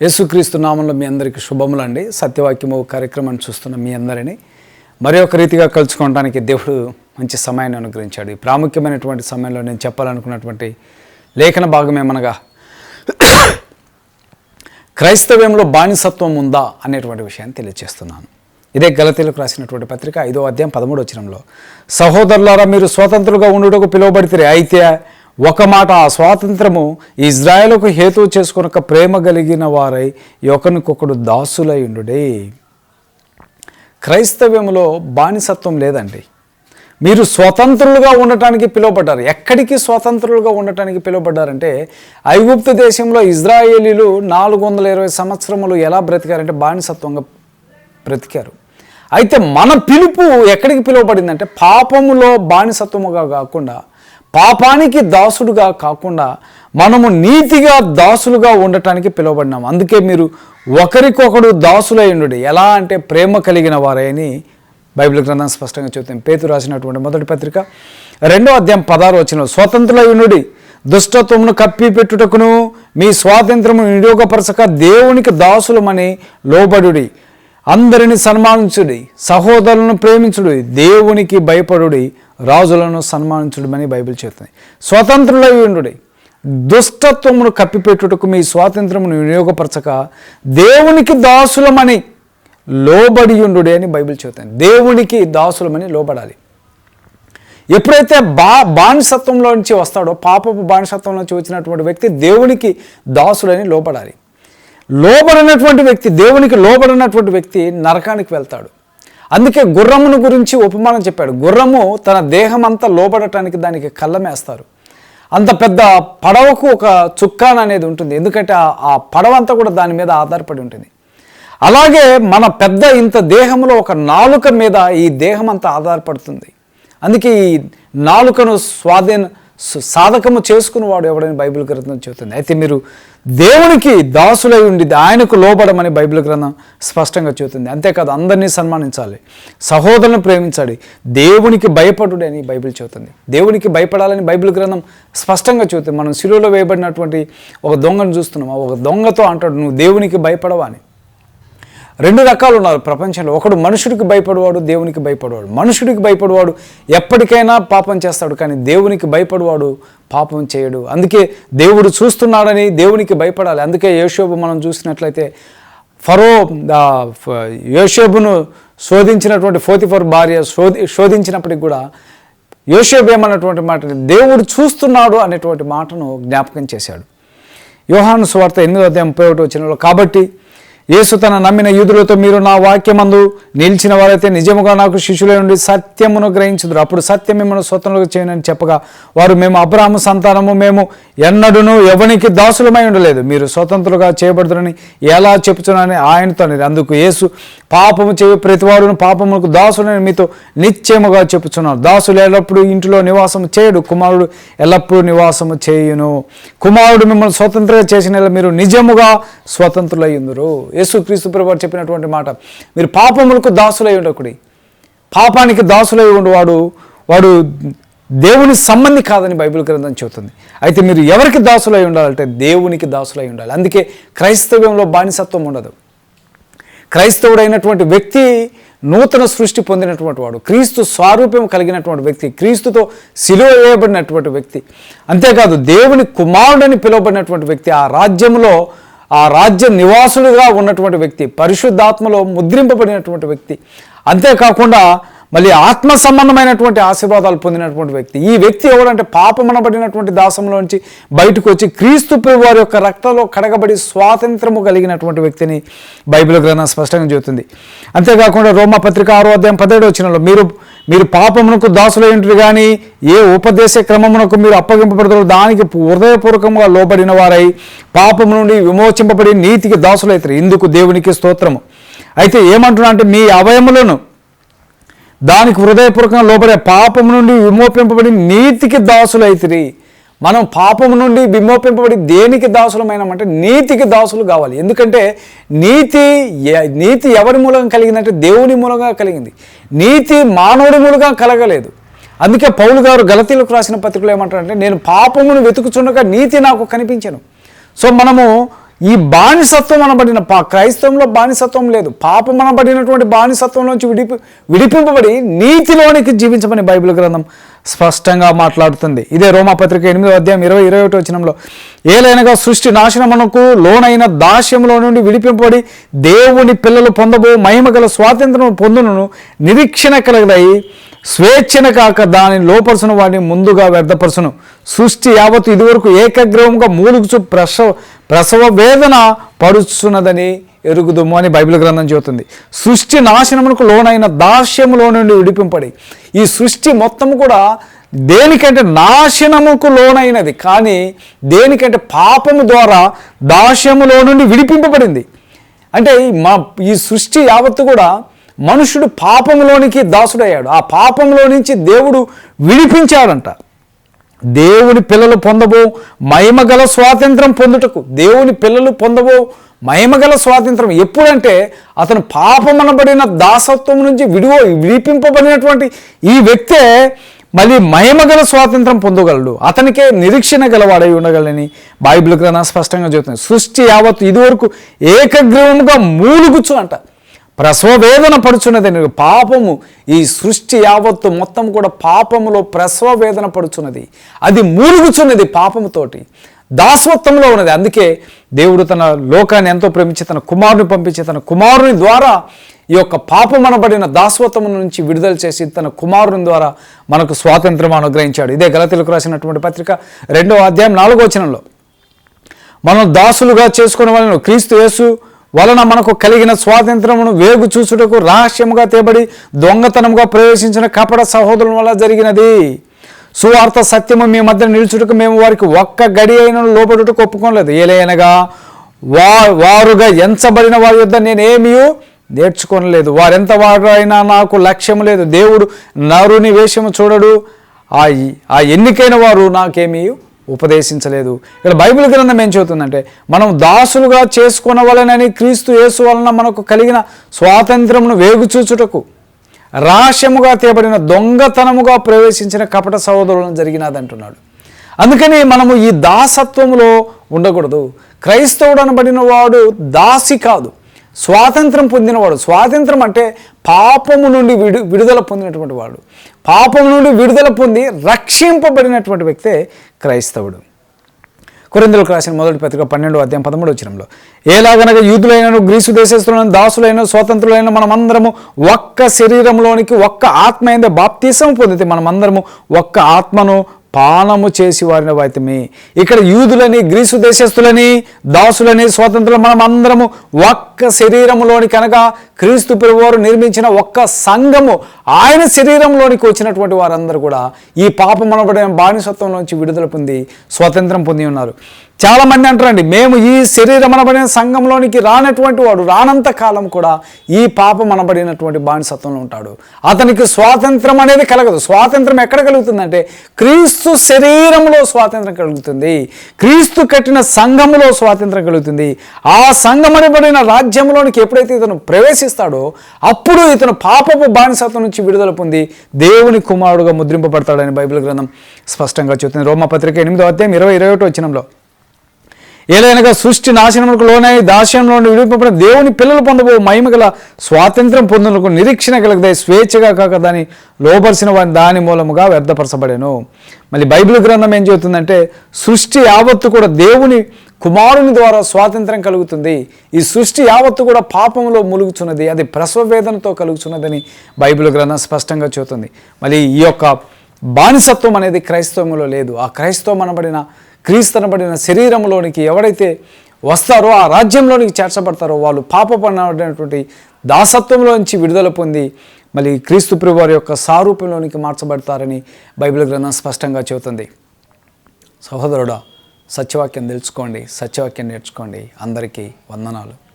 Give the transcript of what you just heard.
యేసుక్రీస్తు నామంలో మీ అందరికీ శుభములండి సత్యవాక్యము కార్యక్రమాన్ని చూస్తున్న మీ అందరినీ మరి ఒక రీతిగా కలుసుకోవడానికి దేవుడు మంచి సమయాన్ని అనుగ్రహించాడు. ఈ ప్రాముఖ్యమైనటువంటి సమయంలో నేను చెప్పాలనుకున్నటువంటి లేఖన భాగం ఏమనగా క్రైస్తవ్యంలో బానిసత్వం ఉందా అనేటువంటి విషయాన్ని తెలియజేస్తున్నాను ఇదే గలతీలకు రాసినటువంటి పత్రిక ఐదో అధ్యాయం పదమూడు వచ్చినంలో సహోదరులారా మీరు స్వతంత్రులుగా ఉండుటకు పిలువబడితే అయితే ఒక మాట ఆ స్వాతంత్రము ఇజ్రాయెల్కు హేతువు చేసుకొనక ప్రేమ కలిగిన వారై ఒకరికొకడు దాసులై ఉండుడే. క్రైస్తవ్యంలో బానిసత్వం లేదండి. మీరు స్వతంత్రులుగా ఉండటానికి పిలువబడ్డారు. ఎక్కడికి స్వతంత్రులుగా ఉండటానికి పిలువబడ్డారంటే ఐగుప్తు దేశంలో ఇజ్రాయేలీలు నాలుగు వందల ఇరవై సంవత్సరములు ఎలా బ్రతికారంటే బానిసత్వంగా బ్రతికారు. అయితే మన పిలుపు ఎక్కడికి పిలువబడిందంటే పాపములో బానిసత్వముగా కాకుండా పాపానికి దాసుడుగా కాకుండా మనము నీతిగా దాసులుగా ఉండటానికి పిలువబడినాం. అందుకే మీరు ఒకరికొకడు దాసులై ఉండు ఎలా అంటే ప్రేమ కలిగిన వారని బైబిల్ గ్రంథం స్పష్టంగా చెబుతాం పేతు రాసినటువంటి మొదటి పత్రిక రెండో అధ్యాయం పదహారు వచ్చిన స్వతంత్రులై దుష్టత్వమును కప్పి పెట్టుటకును మీ స్వాతంత్రము వినియోగపరచక దేవునికి దాసులమని లోబడుడి. అందరిని సన్మానించుడి సహోదరులను ప్రేమించుడి దేవునికి భయపడుడి రాజులను సన్మానించుడమని బైబిల్ చెప్తుంది. స్వతంత్రులై ఉండుడి. దుష్టత్వమును కప్పిపెట్టుటకు మీ స్వాతంత్రమును వినియోగపరచక దేవునికి దాసులమని లోబడి ఉండుడి అని బైబిల్ చెబుతుంది దేవునికి దాసులమని లోబడాలి. ఎప్పుడైతే బా బానిసత్వంలో నుంచి వస్తాడో పాపపు బానిసత్వం నుంచి వచ్చినటువంటి వ్యక్తి దేవునికి దాసులని లోపడాలి లోబడినటువంటి వ్యక్తి దేవునికి లోబడినటువంటి వ్యక్తి నరకానికి వెళ్తాడు. అందుకే గుర్రమును గురించి ఉపమానం చెప్పాడు. గుర్రము తన దేహం అంతా లోబడటానికి దానికి కళ్ళమేస్తారు. అంత పెద్ద పడవకు ఒక చుక్కాన అనేది ఉంటుంది. ఎందుకంటే ఆ- పడవ అంతా కూడా దాని మీద ఆధారపడి ఉంటుంది. అలాగే మన పెద్ద ఇంత దేహంలో ఒక నాలుక మీద ఈ దేహం అంతా ఆధారపడుతుంది. అందుకే ఈ నాలుకను స్వాధీన సాధకము చేసుకున్నవాడు ఎవడని బైబిల్ గ్రంథం చెబుతుంది. అయితే మీరు దేవునికి దాసులై ఉండి ఆయనకు లోబడమని బైబిల్ గ్రంథం స్పష్టంగా చెబుతుంది. అంతేకాదు అందరినీ సన్మానించాలి. సహోదరులను ప్రేమించాలి. దేవునికి భయపడుడు అని బైబిల్ చెబుతుంది. దేవునికి భయపడాలని బైబిల్ గ్రంథం స్పష్టంగా చెబుతుంది. మనం శిలువలో వేయబడినటువంటి ఒక దొంగను చూస్తున్నాం. ఒక దొంగతో అంటాడు నువ్వు దేవునికి భయపడవా అని. రెండు రకాలు ఉన్నారు ప్రపంచంలో. ఒకడు మనుషుడికి భయపడేవాడు దేవునికి భయపడేవాడు. మనుషుడికి భయపడేవాడు ఎప్పటికైనా పాపం చేస్తాడు కానీ దేవునికి భయపడేవాడు పాపం చేయడు. అందుకే దేవుడు చూస్తున్నాడని దేవునికి భయపడాలి. అందుకే యోషోబు మనం చూసినట్లయితే ఫరో యోషోబును శోధించినటువంటి ఫోతిఫర్ భార్య శోధి శోధించినప్పటికి కూడా యోషోబు ఏమన్నటువంటి మాట దేవుడు చూస్తున్నాడు అనేటువంటి మాటను జ్ఞాపకం చేశాడు. యోహాను సువార్త ఎనిమిదో అధ్యాయం ముప్పై ఒకటి వచ్చినలో కాబట్టి యేసు తన నమ్మిన యూదులతో మీరు నా వాక్యమందు నిలిచిన వారైతే నిజముగా నాకు శిష్యులే ఉండి సత్యమును గ్రహించుదురు. అప్పుడు సత్యం మిమ్మల్ని స్వతంత్రంగా చేయనని చెప్పగా వారు మేము అబ్రాహ్మ సంతానము మేము ఎన్నడూను ఎవనికి దాసులమై ఉండలేదు. మీరు స్వతంత్రులుగా చేయబడుతురని ఎలా చెప్పుచున్నానని ఆయనతో అందుకు యేసు పాపము చేయ ప్రతివాడును పాపములకు దాసులని మీతో నిశ్చయముగా చెప్పుచున్నారు దాసులు ఎల్లప్పుడూ ఇంటిలో నివాసము చేయడు. కుమారుడు ఎల్లప్పుడూ నివాసము చేయును. కుమారుడు మిమ్మల్ని స్వతంత్రంగా చేసిన మీరు నిజముగా స్వతంత్రులయ్యుందురు యేసు క్రీస్తు ప్రభు చెప్పినటువంటి మాట. మీరు పాపములకు దాసులై ఉండకుడి. పాపానికి దాసులై ఉండేవాడు వాడు దేవుని సంబంధి కాదని బైబిల్ గ్రంథం చెబుతుంది. అయితే మీరు ఎవరికి దాసులై ఉండాలంటే దేవునికి దాసులై ఉండాలి. అందుకే క్రైస్తవ్యంలో బానిసత్వం ఉండదు. క్రైస్తవుడైనటువంటి వ్యక్తి నూతన సృష్టి పొందినటువంటి వాడు క్రీస్తు స్వారూప్యం కలిగినటువంటి వ్యక్తి క్రీస్తుతో సిలువ వేయబడినటువంటి వ్యక్తి. అంతేకాదు దేవుని కుమారుడని పిలువబడినటువంటి వ్యక్తి ఆ రాజ్యంలో ఆ రాజ్య నివాసులుగా ఉన్నటువంటి వ్యక్తి పరిశుద్ధాత్మలో ముద్రింపబడినటువంటి వ్యక్తి. అంతేకాకుండా మళ్ళీ ఆత్మ సంబంధమైనటువంటి ఆశీర్వాదాలు పొందినటువంటి వ్యక్తి. ఈ వ్యక్తి ఎవడంటే పాపమనబడినటువంటి దాసంలోంచి బయటకు వచ్చి క్రీస్తు వారి యొక్క రక్తంలో కడగబడి స్వాతంత్రము కలిగినటువంటి వ్యక్తిని బైబిల్ గ్రంథం స్పష్టంగా చెబుతుంది. అంతేకాకుండా రోమ పత్రిక ఆరో అధ్యాయం పదిహేడు వచ్చినలో మీరు మీరు పాపమునకు దాసులైంటారు కానీ ఏ ఉపదేశ క్రమమునకు మీరు అప్పగింపబడతారో దానికి హృదయపూర్వకంగా లోబడిన వారై పాపము నుండి విమోచింపబడి నీతికి దాసులైతారు. ఇందుకు దేవునికి స్తోత్రము. అయితే ఏమంటున్నా అంటే మీ అవయములను దానికి హృదయపూర్వకంగా లోపడే పాపం నుండి విమోపింపబడి నీతికి దాసులైతిరి. మనం పాపం నుండి విమోపింపబడి దేనికి దాసులమైనామంటే నీతికి దాసులు కావాలి. ఎందుకంటే నీతి నీతి ఎవరి మూలంగా కలిగిందంటే దేవుని మూలంగా కలిగింది. నీతి మానవుడి మూలంగా కలగలేదు. అందుకే పౌలు గారు గలతీలకు రాసిన పత్రికలు ఏమంటారంటే నేను పాపమును వెతుకుచుండగా నీతి నాకు కనిపించను. సో మనము ఈ బానిసత్వం అనబడిన పా క్రైస్తవంలో బానిసత్వం లేదు. పాపం అనబడినటువంటి బానిసత్వంలోంచి విడిపి విడిపింపబడి నీతిలోనికి జీవించమని బైబిల్ గ్రంథం స్పష్టంగా మాట్లాడుతుంది. ఇదే రోమాపత్రిక ఎనిమిదో అధ్యాయం ఇరవై ఇరవై ఒకటి వచ్చినంలో ఏలైనగా సృష్టి నాశనమునకు లోనైన దాస్యంలో నుండి విడిపింపబడి దేవుని పిల్లలు పొందబో మహిమగల స్వాతంత్రం పొందును నిరీక్షణ కలగదై స్వేచ్ఛన కాక దాని లోపరుసును వాడిని ముందుగా వ్యర్థపరుచును. సృష్టి యావత్తు ఇదివరకు ఏకగ్రహంగా మూలుగుచు ప్రసవ ప్రసవ వేదన పడుచున్నదని ఎరుగుదుము అని బైబిల్ గ్రంథం చెబుతుంది. సృష్టి నాశనమునకు లోనైన దాస్యములో నుండి విడిపింపడి ఈ సృష్టి మొత్తం కూడా దేనికంటే నాశనముకు లోనైనది కానీ దేనికంటే పాపము ద్వారా దాస్యములో నుండి విడిపింపబడింది. అంటే మా ఈ సృష్టి యావత్తు కూడా మనుషుడు పాపంలోనికి దాసుడయ్యాడు. ఆ పాపంలో నుంచి దేవుడు విడిపించాడంట. దేవుని పిల్లలు పొందబో మహిమగల స్వాతంత్రం పొందుటకు. దేవుని పిల్లలు పొందబో మహిమగల స్వాతంత్రం ఎప్పుడంటే అతను పాపమనబడిన దాసత్వం నుంచి విడివో విడిపింపబడినటువంటి ఈ వ్యక్తే మళ్ళీ మహిమగల స్వాతంత్రం పొందగలడు. అతనికే నిరీక్షణ గలవాడై ఉండగలని బైబిల్ గ్రంథం స్పష్టంగా చెబుతుంది సృష్టి యావత్తు ఇదివరకు ఏకగ్రీవముగా మూలుగుచ్చు అంట ప్రసవ వేదన పడుచున్నది పాపము. ఈ సృష్టి యావత్తు మొత్తం కూడా పాపములో ప్రసవ వేదన పడుచున్నది. అది మూలుగుచున్నది పాపముతోటి. దాసత్వంలో ఉన్నది. అందుకే దేవుడు తన లోకాన్ని ఎంతో ప్రేమించి తన కుమారుని పంపించి తన కుమారుని ద్వారా ఈ యొక్క పాపమనబడిన దాసత్వం నుంచి విడుదల చేసి తన కుమారుని ద్వారా మనకు స్వాతంత్రం అనుగ్రహించాడు. ఇదే గలతీలకు రాసినటువంటి పత్రిక రెండవ అధ్యాయం నాలుగో వచనంలో. మనం దాసులుగా చేసుకునే వాళ్ళను క్రీస్తు యేసు వలన మనకు కలిగిన స్వాతంత్రమును వేగు చూసుటకు రహస్యముగా తేబడి దొంగతనముగా ప్రవేశించిన కపట సహోదరుల వల్ల జరిగినది. సువార్త సత్యము మీ మధ్య నిలుచుటకు మేము వారికి ఒక్క గడి అయిన లోపడుటకు ఒప్పుకోలేదు ఏలైనగా వా వారుగా ఎంచబడిన వారి యొద్ద నేనేమీ నేర్చుకోనలేదు. వారెంత వారైనా నాకు లక్ష్యం లేదు. దేవుడు నరుని వేషము చూడడు. ఆ ఆ ఎన్నికైన వారు నాకేమీ ఉపదేశించలేదు. ఇక్కడ బైబిల్ గ్రంథం ఏం చెబుతుందంటే మనం దాసులుగా చేసుకున్న వలనని క్రీస్తు యేసు వలన మనకు కలిగిన స్వాతంత్రమును వేగుచూచుటకు రాశముగా తేబడిన దొంగతనముగా ప్రవేశించిన కపట సహోదరులను జరిగినదంటున్నాడు. అందుకని మనము ఈ దాసత్వంలో ఉండకూడదు. క్రైస్తవుడు అనబడిన వాడు దాసి కాదు. స్వాతంత్రం పొందినవాడు. స్వాతంత్రం అంటే పాపము నుండి విడు విడుదల పొందినటువంటి వాడు. పాపము నుండి విడుదల పొంది రక్షింపబడినటువంటి వ్యక్తే క్రైస్తవుడు. కొరిందులకు రాసిన మొదటి పత్రిక పన్నెండు అధ్యాయం పదమూడు వచ్చినంలో ఏలాగనగా యూదులైనను గ్రీసు దేశస్తులైన దాసులైన స్వతంత్రులైన మనమందరము ఒక్క శరీరంలోనికి ఒక్క ఆత్మ అయిందే బాప్తీసం పొందితే మనమందరము ఒక్క ఆత్మను పానము చేసి వారిని వాయితమే. ఇక్కడ యూదులని గ్రీసు దేశస్తులని దాసులని స్వతంత్రులు మనం అందరము ఒక్క శరీరంలోని కనుక క్రీస్తు ప్రభువారు నిర్మించిన ఒక్క సంఘము ఆయన శరీరంలోనికి వచ్చినటువంటి వారందరూ కూడా ఈ పాపం అనబడిన బానిసత్వంలోంచి విడుదల పొంది స్వాతంత్రం పొంది ఉన్నారు. చాలా మంది అంటారండి మేము ఈ శరీరం అనబడిన సంఘంలోనికి రానటువంటి వాడు రానంత కాలం కూడా ఈ పాపం అనబడినటువంటి బానిసత్వంలో ఉంటాడు. అతనికి స్వాతంత్రం అనేది కలగదు. స్వాతంత్రం ఎక్కడ కలుగుతుందంటే క్రీస్తు శరీరంలో స్వాతంత్రం కలుగుతుంది. క్రీస్తు కట్టిన సంఘములో స్వాతంత్రం కలుగుతుంది. ఆ సంఘం అనబడిన రాజ్యంలోనికి ఎప్పుడైతే ఇతను ప్రవేశిస్తాడో అప్పుడు ఇతను పాపపు బానిసత్వం నుంచి విడుదల పొంది దేవుని కుమారుడుగా ముద్రింపబడతాడని బైబిల్ గ్రంథం స్పష్టంగా చెబుతుంది. రోమపత్రిక ఎనిమిదో అధ్యాయం ఇరవై ఇరవై ఒకటి వచ్చినంలో ఏదైనా సృష్టి నాశనములకు లోనై దాస్యంలో నుండి విడిపబడిన దేవుని పిల్లలు పొందబో మహిమ గల స్వాతంత్రం పొందునకు నిరీక్షణ కలగదాయి స్వేచ్ఛగా కాక దాని లోపరిచిన వారిని దాని మూలముగా వ్యర్థపరచబడేను. మళ్ళీ బైబిల్ గ్రంథం ఏం చెబుతుందంటే సృష్టి యావత్తు కూడా దేవుని కుమారుని ద్వారా స్వాతంత్రం కలుగుతుంది. ఈ సృష్టి యావత్తు కూడా పాపంలో ములుగుచున్నది అది ప్రసవవేదనతో కలుగుచున్నదని బైబిల్ గ్రంథం స్పష్టంగా చెబుతుంది. మళ్ళీ ఈ యొక్క బానిసత్వం అనేది క్రైస్తవంలో లేదు. ఆ క్రైస్తవం అనబడిన క్రీస్తనబడిన శరీరంలోనికి ఎవడైతే వస్తారో ఆ రాజ్యంలోనికి చేర్చబడతారో వాళ్ళు పాపపడినటువంటి దాసత్వంలోంచి విడుదల పొంది మళ్ళీ క్రీస్తు ప్రభు వారి యొక్క సారూప్యంలోనికి మార్చబడతారని బైబిల్ గ్రంథం స్పష్టంగా చెబుతుంది. సహోదరుడా సత్యవాక్యం తెలుసుకోండి సత్యవాక్యం నేర్చుకోండి. అందరికీ వందనాలు.